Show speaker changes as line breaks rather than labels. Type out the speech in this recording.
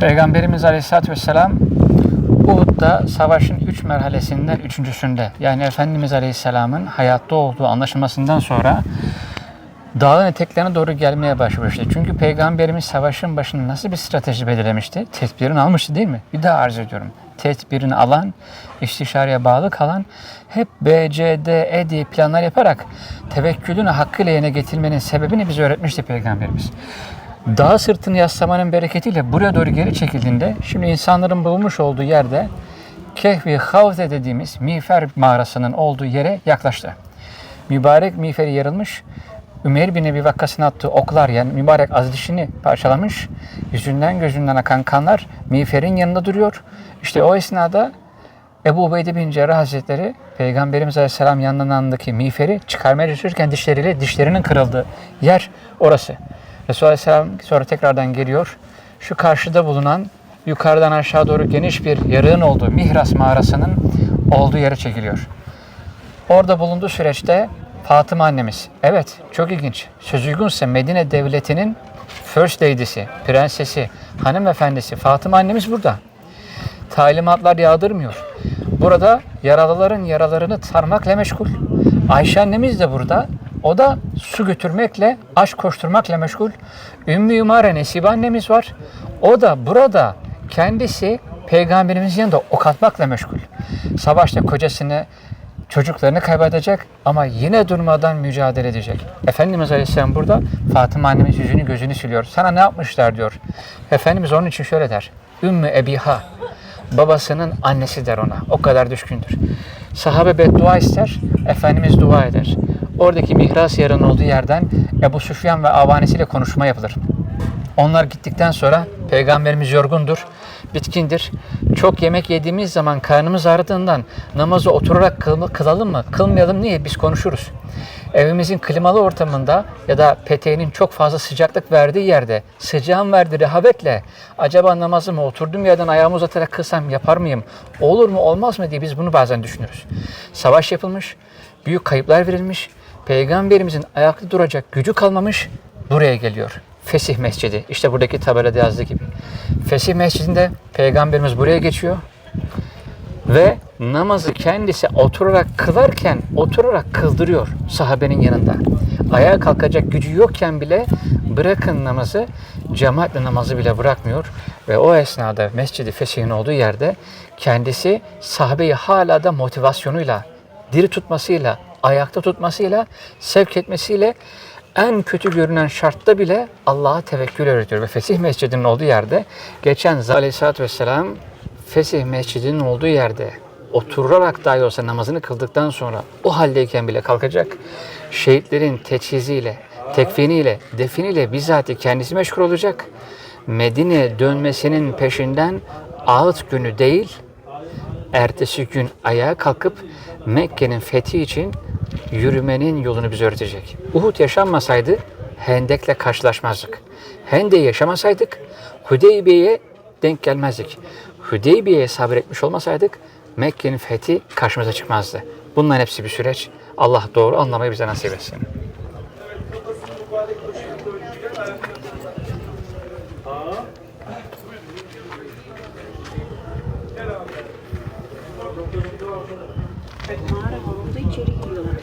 Peygamberimiz Aleyhisselatü Vesselam Uhud'da savaşın üç merhalesinden üçüncüsünde yani Efendimiz Aleyhisselam'ın hayatta olduğu anlaşılmasından sonra dağın eteklerine doğru gelmeye başlamıştı. Çünkü Peygamberimiz savaşın başında nasıl bir strateji belirlemişti? Tedbirini almıştı değil mi? Bir daha arz ediyorum. Tedbirini alan, istişareye bağlı kalan, hep B, C, D, E diye planlar yaparak tevekkülünü hakkıyla yerine getirmenin sebebini bize öğretmişti Peygamberimiz. Dağ sırtını yaslamanın bereketiyle buraya doğru geri çekildiğinde şimdi insanların bulunmuş olduğu yerde Kehvi Havze dediğimiz miğfer mağarasının olduğu yere yaklaştı. Mübarek miğferi yarılmış, Ümeyr bin Ebi Vakkas'ın attığı oklar yani mübarek az dişini parçalamış, yüzünden gözünden akan kanlar miğferin yanında duruyor. İşte o esnada Ebu Ubeyde bin Cerrah Hazretleri Peygamberimiz Aleyhisselam yanlarındaki miğferi çıkarmaya çalışırken dişleriyle dişlerinin kırıldığı yer orası. Resulullah Aleyhisselam sonra tekrardan geliyor. Şu karşıda bulunan yukarıdan aşağı doğru geniş bir yarığın olduğu Mihras mağarasının olduğu yere çekiliyor. Orada bulunduğu süreçte Fatıma annemiz, evet çok ilginç, söz uygunsa Medine Devleti'nin First Lady'si, prensesi, hanımefendisi Fatıma annemiz burada. Talimatlar yağdırmıyor. Burada yaralıların yaralarını sarmakla meşgul. Ayşe annemiz de burada. O da su götürmekle, aşk koşturmakla meşgul. Ümmü Ümare Nesibe annemiz var. O da burada kendisi peygamberimizin yanında ok atmakla meşgul. Savaşta kocasını, çocuklarını kaybedecek ama yine durmadan mücadele edecek. Efendimiz Aleyhisselam burada Fatıma annemiz yüzünü gözünü siliyor. Sana ne yapmışlar diyor. Efendimiz onun için şöyle der. Ümmü Ebiha babasının annesi der ona. O kadar düşkündür. Sahabe beddua ister, Efendimiz dua eder. Oradaki mihras yarın olduğu yerden Ebu Süfyan ve avanesiyle konuşma yapılır. Onlar gittikten sonra peygamberimiz yorgundur, bitkindir. Çok yemek yediğimiz zaman karnımız ağrıdığından namazı oturarak kıl- kılalım mı, kılmayalım niye biz konuşuruz. Evimizin klimalı ortamında ya da peteğinin çok fazla sıcaklık verdiği yerde sıcağın verdiği rehavetle acaba namazımı oturduğum yerden ayağımı uzatarak kılsam yapar mıyım? Olur mu olmaz mı diye biz bunu bazen düşünürüz. Savaş yapılmış, büyük kayıplar verilmiş, peygamberimizin ayakta duracak gücü kalmamış buraya geliyor. Fesih Mescidi. İşte buradaki tabelada yazdığı gibi. Fesih Mescidinde peygamberimiz buraya geçiyor ve namazı kendisi oturarak kılarken oturarak kıldırıyor sahabenin yanında. Ayağa kalkacak gücü yokken bile bırakın namazı cemaatle namazı bile bırakmıyor ve o esnada Mescidi Fesih'in olduğu yerde kendisi sahabeyi hala da motivasyonuyla, diri tutmasıyla, ayakta tutmasıyla, sevk etmesiyle en kötü görünen şartta bile Allah'a tevekkül öğretiyor. Ve Fesih Mescidi'nin olduğu yerde geçen Aleyhisselatü Vesselam Fesih Mescidi'nin olduğu yerde oturarak dahi olsa namazını kıldıktan sonra o haldeyken bile kalkacak. Şehitlerin teçhiziyle, tekfiniyle, definiyle bizzat kendisi meşgul olacak. Medine dönmesinin peşinden ağıt günü değil, ertesi gün ayağa kalkıp Mekke'nin fethi için yürümenin yolunu bize öğretecek. Uhud yaşanmasaydı Hendek'le karşılaşmazdık. Hendek'i yaşamasaydık Hudeybiye'ye denk gelmezdik. Hudeybiye'ye sabretmiş olmasaydık Mekke'nin fethi karşımıza çıkmazdı. Bunların hepsi bir süreç. Allah doğru anlamayı bize nasip etsin.
mağara bulunduğu içeri giriyorlar.